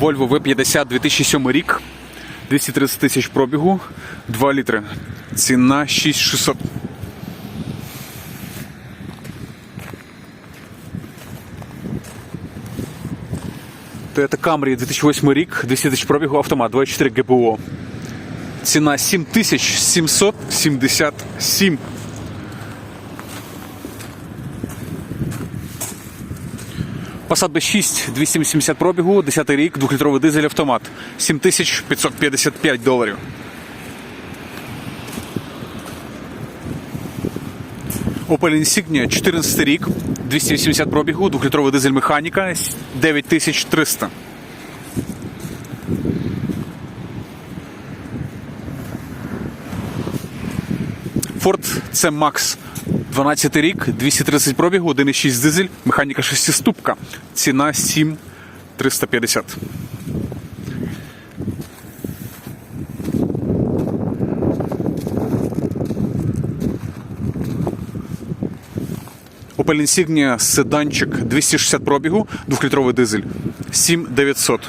Volvo V50 2007 рік, 230 тисяч пробігу, 2 літри. Ціна 6600. Toyota Camry 2008 рік, 200 тисяч пробігу, автомат, 24 ГБО. Ціна 7777. Passat B6 280 пробігу, 10 рік, 2-літровий дизель автомат. 7555 доларів. Opel Insignia 14 рік, 280 пробігу, 2-літровий дизель механіка, 9300. Ford C Max 12 рік, 230 пробігу, 1,6 дизель, механіка 6-ступка. Ціна 7350. Opel Insignia седанчик 260 пробігу, 2-літровий дизель. 7900.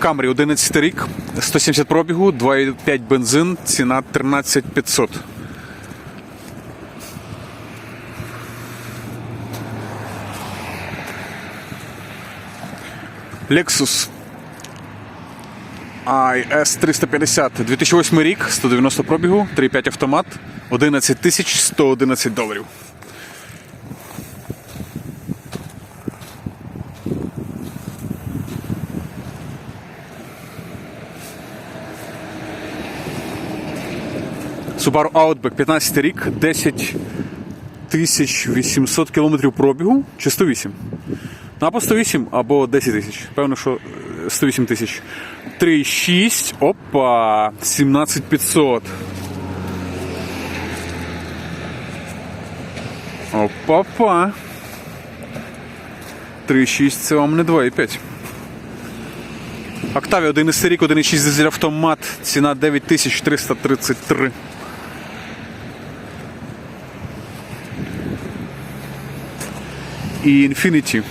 Камрі 11 рік, 170 пробігу, 2,5 бензин, ціна 13500. Lexus IS 350 2008 рік, 190 пробігу, 3,5 автомат, 11 тисяч 111 доларів. Subaru Outback 15 рік, 10 тисяч 800 кілометрів пробігу чи 108? Ну, Або 108, або 10 тисяч. Певно, що е, 108 тисяч. 3,6, опа, 17500. Опа-па. 3,6 це вам не 2,5. Octavia 11 рік, 1,6 дизель автомат, ціна 9333. І Infinity.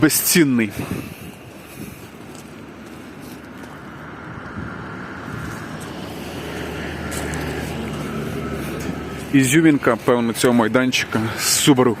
Безцінний. Ізюмінка, певно, цього майданчика з Subaru.